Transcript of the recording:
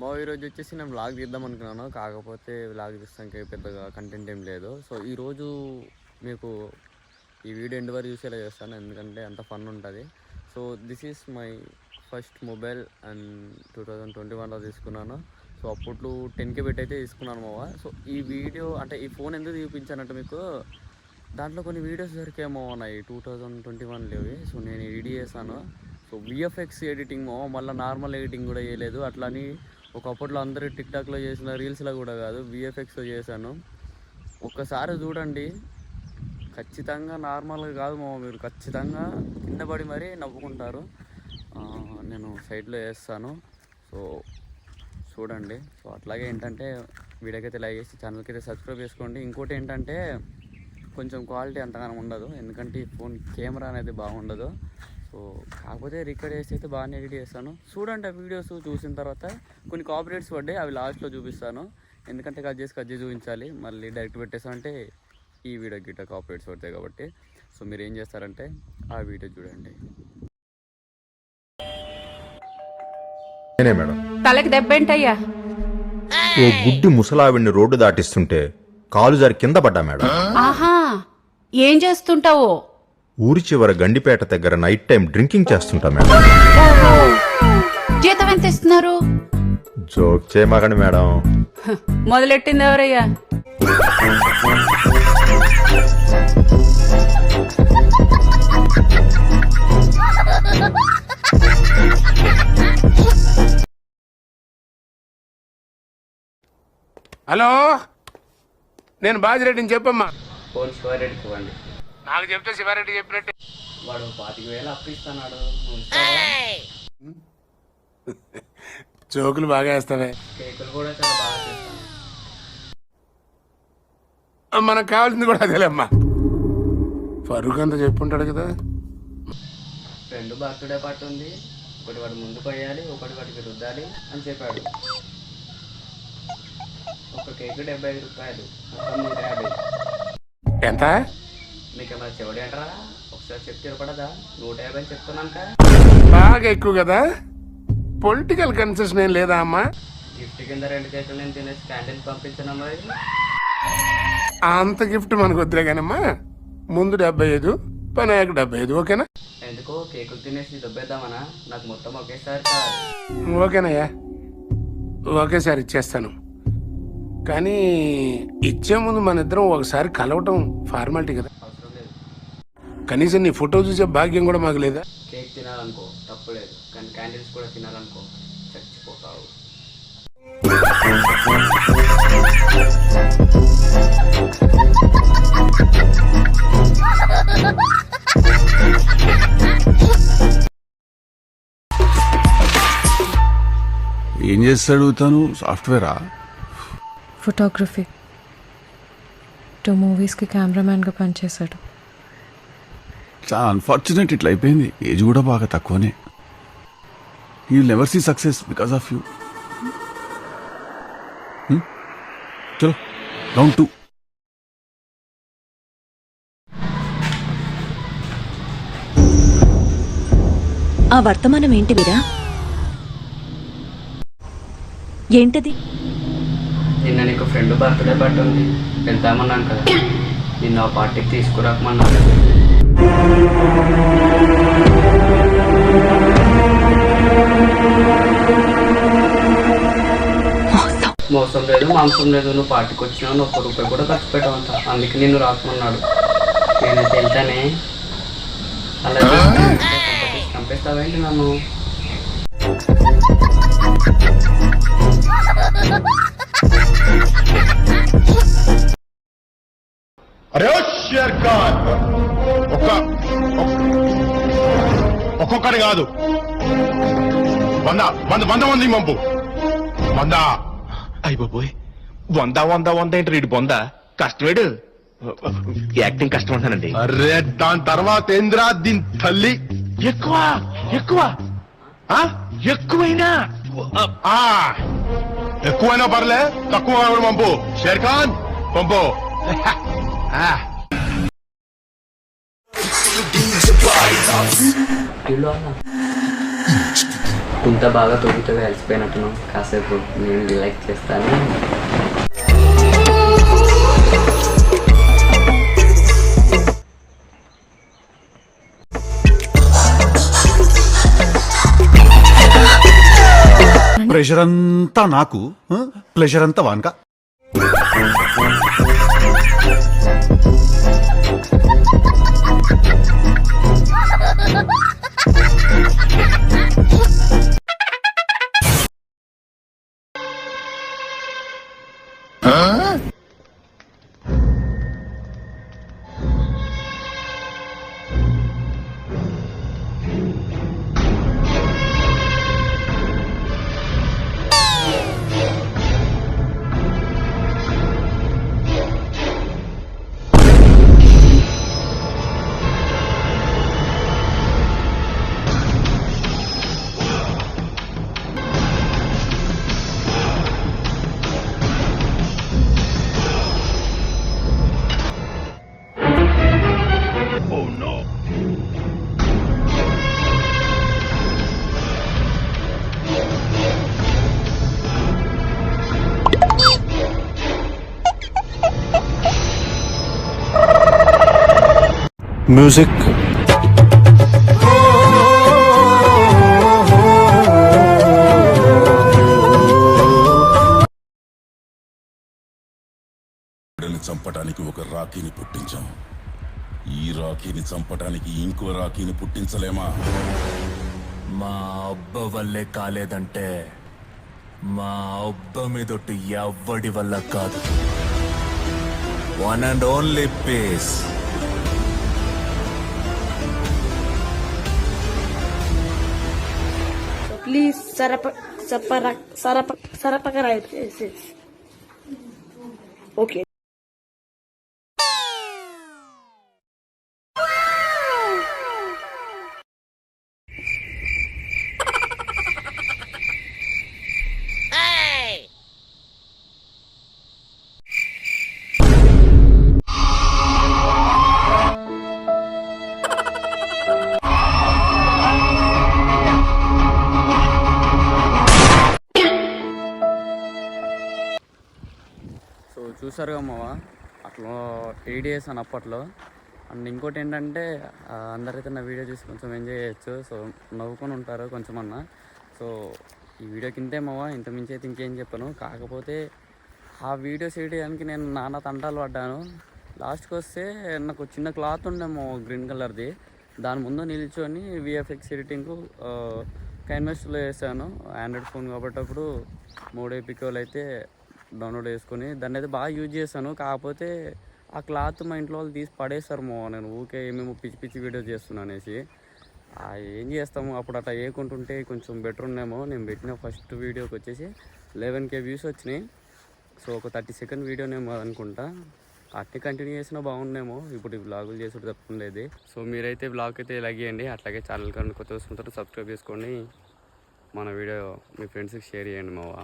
మా ఈరోజు వచ్చేసి నేను వ్లాగ్ తీద్దాం అనుకున్నాను. కాకపోతే వ్లాగ్ తీస్తానికి పెద్దగా కంటెంట్ ఏం లేదు. సో ఈరోజు మీకు ఈ వీడియో ఎండ్ వరకు చూసేలా చేస్తాను. ఎందుకంటే అంత ఫన్ ఉంటుంది. So this is my first mobile and two thousand twenty వన్లో తీసుకున్నాను. సో అప్పట్లో టెన్కే పెట్టి అయితే తీసుకున్నాను మావా. సో ఈ వీడియో అంటే ఈ ఫోన్ ఎందుకు చూపించానంటే మీకు దాంట్లో కొన్ని వీడియోస్ దొరికేమో ఉన్నాయి టూ థౌజండ్ ట్వంటీ వన్ లేవి. సో నేను ఎడిట్ చేశాను. సో విఎఫ్ఎక్స్ ఎడిటింగ్ మళ్ళీ నార్మల్ ఎడిటింగ్ కూడా చేయలేదు. అట్లని ఒకప్పట్లో అందరూ టిక్టాక్లో చేసిన రీల్స్లో కూడా కాదు విఎఫ్ఎక్స్లో చేశాను. ఒక్కసారి చూడండి. ఖచ్చితంగా నార్మల్గా కాదు మా మీరు ఖచ్చితంగా కింద పడి మరీ నవ్వుకుంటారు. నేను సైడ్లో వేస్తాను. సో చూడండి. సో అట్లాగే ఏంటంటే వీడియోకైతే లైక్ చేసి ఛానల్కి అయితే సబ్స్క్రైబ్ చేసుకోండి. ఇంకోటి ఏంటంటే కొంచెం క్వాలిటీ అంతగానం ఉండదు. ఎందుకంటే ఈ ఫోన్ కెమెరా అనేది బాగుండదు. సో కాకపోతే రికార్డ్ చేసి అయితే బాగానే ఎడిట్ చేస్తాను. చూడండి ఆ వీడియోస్ చూసిన తర్వాత కొన్ని కాపరేట్స్ పడ్డాయి అవి లాస్ట్లో చూపిస్తాను. ఎందుకంటే కట్ చేసి కట్ చేసి చూపించాలి. మళ్ళీ డైరెక్ట్ పెట్టేసామంటే ఈ వీడియో గిట్ట కాపరేట్స్ పడతాయి కాబట్టి. సో మీరు ఏం చేస్తారంటే ఆ వీడియో చూడండి. తలకి దెబ్బేంటయ్యా ఓ గుడ్డి ముసలావిడిని రోడ్డు దాటిస్తుంటే కాలు జారి కింద పడ్డా మేడం. ఆహా ఏం చేస్తుంటావో? ఊరి చివర గండిపేట దగ్గర నైట్ టైం డ్రింకింగ్ చేస్తుంటా మేడం. జీతం ఎంత ఇస్తున్నారు? జోక్ చేయమాకండి మేడం. మొదలెట్టింది ఎవరయ్యా? హలో! నేను బాజిరెడ్డిని చెప్పమ్మా. ఫోన్ శివారెడ్డికి ఇవ్వండి. నాకు చెప్తే శివారెడ్డి చెప్పినట్టే. వాడు పాతిక వేలు అప్పు ఇస్తున్నాడు జోకులు బాగా వేస్తావే. కేకులు కూడా చాలా బాగా చేస్తాను మనకు కావాల్సింది కూడా అదేలేమ్మా ఫరూక్ అంతా చెప్పుంటాడు కదా. ఫ్రెండ్ బర్త్డే పార్టీ ఉంది. ఒకటి వాడు ముందు పోయాలి ఒకటి వాడికి రుద్దాలి అని చెప్పాడు. ఒక కేక్ డెబ్బై ఐదు రూపాయలు. మొత్తం నూట యాభై. ఎంత? మీకు ఏమైనా చెవడి అంటారా? ఒకసారి చెప్తే తిరపడదా నూట యాభై అని చెప్తున్నాను కదా బాగా ఎక్కువ కదా? పొలిటికల్ కన్సెషన్ ఏం లేదా అమ్మా? గిఫ్ట్ కింద రెండు కేకులు నేను తినేసి క్యాంటీన్ పంపించాను మరి? అంత గిఫ్ట్ మనకు వద్దులే కానమ్మా. ముందు డెబ్బై ఐదు పని అయ్యాక డెబ్బై ఐదు ఓకేనా? ఎందుకో కేకులు తినేసి దొబ్బేద్దామనా? నాకు మొత్తం ఒకేసారి ఓకేనయ్యా. ఒకేసారి ఇచ్చేస్తాను. కానీ ఇచ్చే ముందు మన ఇద్దరం ఒకసారి కలవటం ఫార్మాలిటీ కదా. కనీసం నీ ఫోటో చూసే భాగ్యం కూడా మాకు లేదా? కేక్ తినాలనుకో తప్పు లేదు. కానీ క్యాండిల్స్ కూడా తినాలనుకో చచ్చిపోతావు. ఏం చేస్తాడు తను? సాఫ్ట్వేరా? ఫోటోగ్రఫీ టూ మూవీస్కి కెమెరామ్యాన్గా పనిచేశాడు. చాలా అన్ఫార్చునేట్ ఇట్లా అయిపోయింది. ఏజ్ కూడా బాగా తక్కువనే. You never see success because of you చలో రౌండ్ టూ ఆ వర్తమానం ఏంటి వీరా? ఏంటది? నిన్న నీకు ఫ్రెండ్ బర్త్డే పార్టీ ఉంది. వెళ్తామన్నాను కదా. నిన్న ఆ పార్టీకి తీసుకురాకమన్నాను. మోసం లేదు మాంసం లేదు నువ్వు పార్టీకి వచ్చినావు నువ్వు ఒక్క రూపాయి కూడా ఖర్చు పెట్టవంట అందుకే నిన్ను రాకమన్నాడు నేనైతే వెళ్తానే అలా చంపేస్తావేంటి నన్ను? అరే ఒక్క ఒక్కొక్కటి కాదు. వంద వంద వంద మంది పంపు. వంద. అయ్య బాబోయ్. వంద వంద వంద ఏంటి రీడు బొంద? కష్టమేడు యాక్టింగ్ కష్టం అంటానండి. అరే దాని తర్వాత ఏంద్రా దీని తల్లి? ఎక్కువ ఎక్కువ? ఎక్కువైనా. ఆ, ఎక్కువైనా పర్లే తక్కువ పంపు. షేర్ ఖాన్ పంపు ఇంత బాగా తొగుతుంది అలసిపోయినట్టును కాసేపు నేను రిలాక్స్ చేస్తాను. ప్రెషర్ అంతా నాకు ప్లెషర్ అంతా వానక. మ్యూజిక్ చంపటానికి ఒక రాఖీని పుట్టించాం. ఈ రాఖీని చంపటానికి ఇంకో రాఖీని పుట్టించలేమా? మా అబ్బ వల్లే కాలేదంటే మా అబ్బ మీదొట్టు ఎవ్వడి వల్ల కాదు. One and only piece please sir sir sir sir पकड़ ओके. చూసారుగా మావ? అట్లా టీడీఎస్ అని అప్పట్లో. అండ్ ఇంకోటి ఏంటంటే అందరైతే నా వీడియో చూసి కొంచెం ఎంజాయ్ చేయొచ్చు. సో నవ్వుకొని ఉంటారు కొంచెం అన్న సో ఈ వీడియో కిందే మావా. ఇంత మించి అయితే ఇంకేం చెప్పాను. కాకపోతే ఆ వీడియోస్ చేయడానికి నేను నాన్న తంటాలు పడ్డాను. లాస్ట్కి వస్తే నాకు చిన్న క్లాత్ ఉండేమో గ్రీన్ కలర్ది. దాని ముందు నిల్చొని విఎఫ్ఎక్స్ ఎడిటింగ్ కైన్వెస్ట్లో వేసాను. ఆండ్రాయిడ్ ఫోన్ కాబట్టి అప్పుడు మూడు ఏపీకోలు అయితే డౌన్లోడ్ చేసుకుని దాన్ని అయితే బాగా యూజ్ చేశాను. కాకపోతే ఆ క్లాత్ మా ఇంట్లో వాళ్ళు తీసి పడేస్తారు మో నేను ఊకే ఏమేమో పిచ్చి పిచ్చి వీడియోస్ చేస్తున్నా అనేసి. ఏం చేస్తాము? అప్పుడు అట్లా వేయకుంటుంటే కొంచెం బెటర్ ఉన్నామో నేను పెట్టిన ఫస్ట్ వీడియోకి వచ్చేసి లెవెన్ కే వ్యూస్ వచ్చినాయి. సో ఒక థర్టీ సెకండ్ వీడియోనేమో అనుకుంటా. అట్టే కంటిన్యూ చేసినా బాగుండేమో. ఇప్పుడు ఈ బ్లాగులు చేసుడు తప్పలేదు. సో మీరైతే బ్లాగ్ అయితే ఇలాగేయండి అట్లాగే ఛానల్ కానీ కొత్త వస్తుంటారు సబ్స్క్రైబ్ చేసుకోండి. మన వీడియో మీ ఫ్రెండ్స్కి షేర్ చేయండి మావా